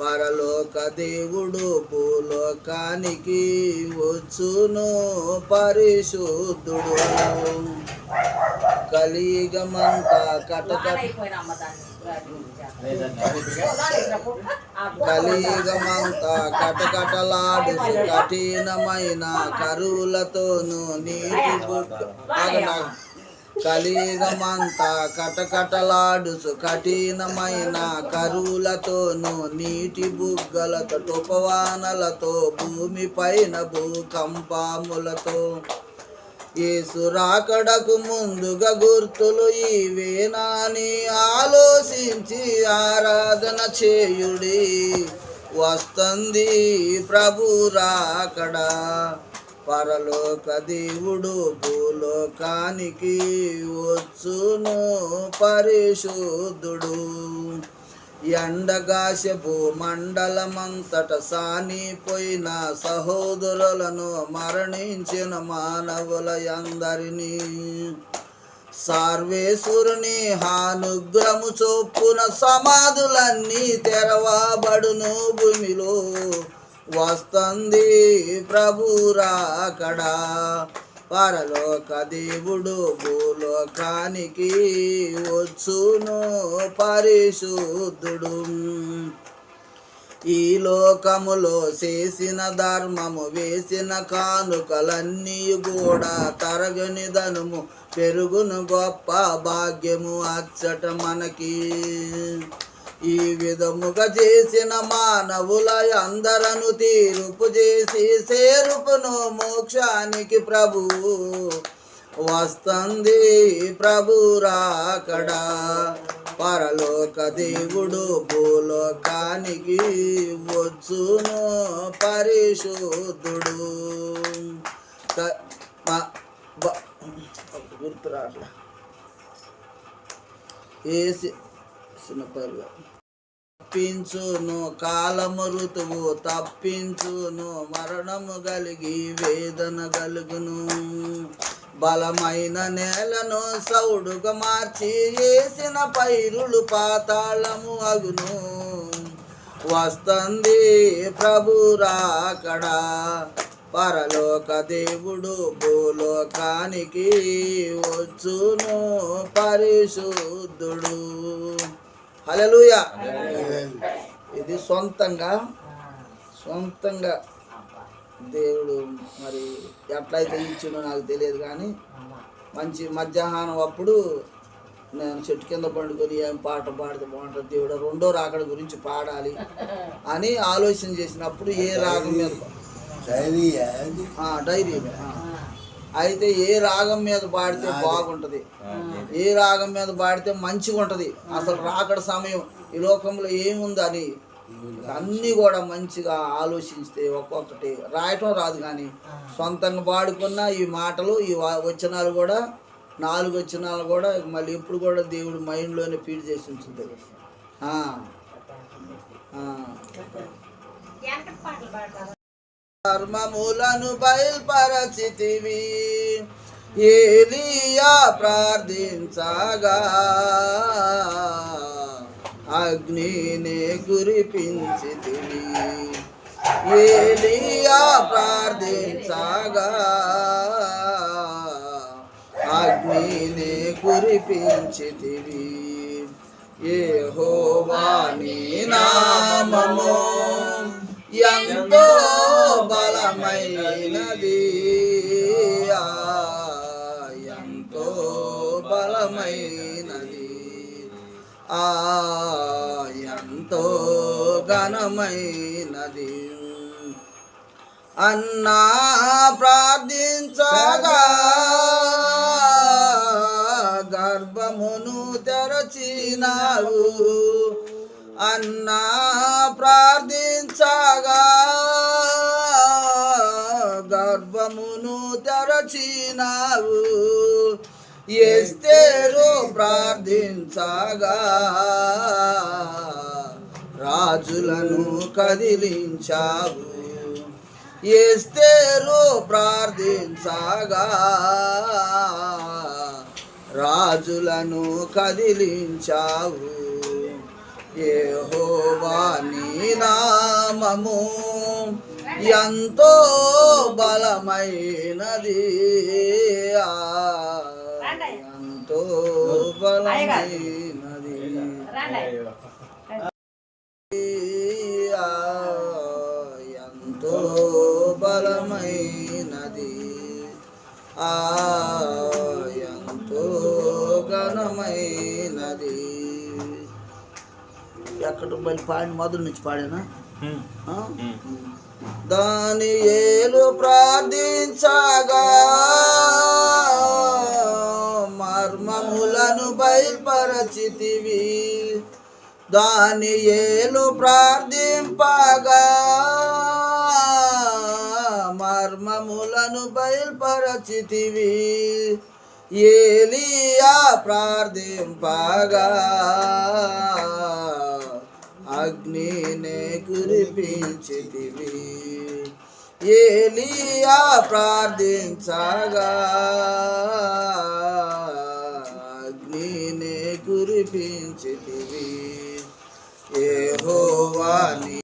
పరలోక దేవుడు భూలోకానికి వచ్చును పరిశుద్ధుడు. కలియుగమంతా కటకట కలియుగమంతా కటకటలాడు కఠినమైన కరువులతోనూ నీటి బుట్ట కలియుగమంతా కటకటలాడుసు కఠినమైన కరువులతోనూ నీటి బుగ్గలతో తుపవానలతో భూమిపైన భూకంపాములతో. యేసు రాకడకు ముందుగా గుర్తులు ఇవేనాని ఆలోచించి ఆరాధన చేయుడి. వస్తుంది ప్రభు రాకడా. పరలోక దేవుడు భూలోకానికి వచ్చును పరిశుద్ధుడు. ఎండగాశ మండలమంతట సానిపోయిన సహోదరులను మరణించిన మానవుల అందరినీ సార్వేశ్వరుని హానుగ్రము చొప్పున సమాధులన్నీ తెరవబడును భూమిలో. వస్తుంది ప్రభు రాకడా. పరలోక దేవుడు భూలోకానికి వచ్చును పరిశుద్ధుడు. ఈ లోకములో చేసిన ధర్మము వేసిన కానుకలన్నీ కూడా తరగని ధనము పెరుగును గొప్ప భాగ్యము అచ్చట మనకి. ఈ విధముగా చేసిన మానవుల అందరను తీరుపు చేసి సేరుపును మోక్షానికి ప్రభు వస్తుంది ప్రభు రాకడా. పరలోక దేవుడు భూలోకానికి వచ్చును పరిశుద్ధుడు. క- ఏసి చిన్నపల్లి తప్పించును కాలము ఋతువు తప్పించును మరణము కలిగి వేదన కలుగును. బలమైన నేలను సౌడుగా మార్చి వేసిన పైరులు పాతాళము అగును. వస్తుంది ప్రభు రాకడా పరలోక దేవుడు భూలోకానికి వచ్చును పరిశుద్ధుడు. హల్లెలూయా. ఇది సొంతంగా సొంతంగా దేవుడు మరి ఎట్లయితే ఇచ్చిండో నాకు తెలియదు కానీ మంచి మధ్యాహ్నం అప్పుడు నేను చెట్టు కింద పండుకొని ఏం పాట పాడితే బాగుంటుంది దేవుడు రెండో రాకడ గురించి పాడాలి అని ఆలోచన చేసినప్పుడు ఏ రాగం మీద డైరీ. ఆ. అయితే ఏ రాగం మీద పాడితే బాగుంటది. ఏ రాగం మీద పాడితే మంచిగా ఉంటది అసలు రాకడ సమయం ఈ లోకంలో ఏముందని అన్నీ కూడా మంచిగా ఆలోచిస్తే ఒక్కొక్కటి రాయటం రాదు కానీ సొంతంగా పాడుకున్న ఈ మాటలు ఈ వచనాలు కూడా నాలుగు వచనాలు కూడా మళ్ళీ ఇప్పుడు కూడా దేవుడు మైండ్లోనే ఫీడ్ చేసి ఉంచుతుంది ఆ. ఆ. ధర్మములను బయల్పరచితివి. ఏలియా ప్రార్థించగా అగ్నినే కురిపించితివి. ఏలియా ప్రార్థించగా అగ్నినే కురిపించితివి. ఏ హోవాని నామము. ఎంతో బలమైనది. ఆ, ఎంతో బలమైనది. ఆ ఎంతో ఘనమైనది. అన్నా ప్రార్థించగా గర్భమును తెరచినావు అన్నా వచ్చినావు. ఎస్తేరు ప్రార్థించగా. రాజులను కదిలించావు. ఎస్తేరు ప్రార్థించగా. రాజులను కదిలించావు. యెహోవా నీ నామము ఎంతో బలమైనది. ఆ, ఎంతో బలమైనది. ఆ, ఎంతో బలమైనది. ఆ ఎంతో ఘనమైనది. ఎక్కడ మళ్ళీ పాడిన మొదలు నుంచి పాడానా? దాని ఏలు ప్రార్థించగా మర్మములను బయల్పరచితివి. దాని ఏలు ప్రార్థింపగా మర్మములను బయల్పరచితివి. ఏలియా ప్రార్థింపగా అగ్నినే కురిపించితివి. ఏలియా ప్రార్థించగా అగ్నినే కురిపించితివి. హోవాని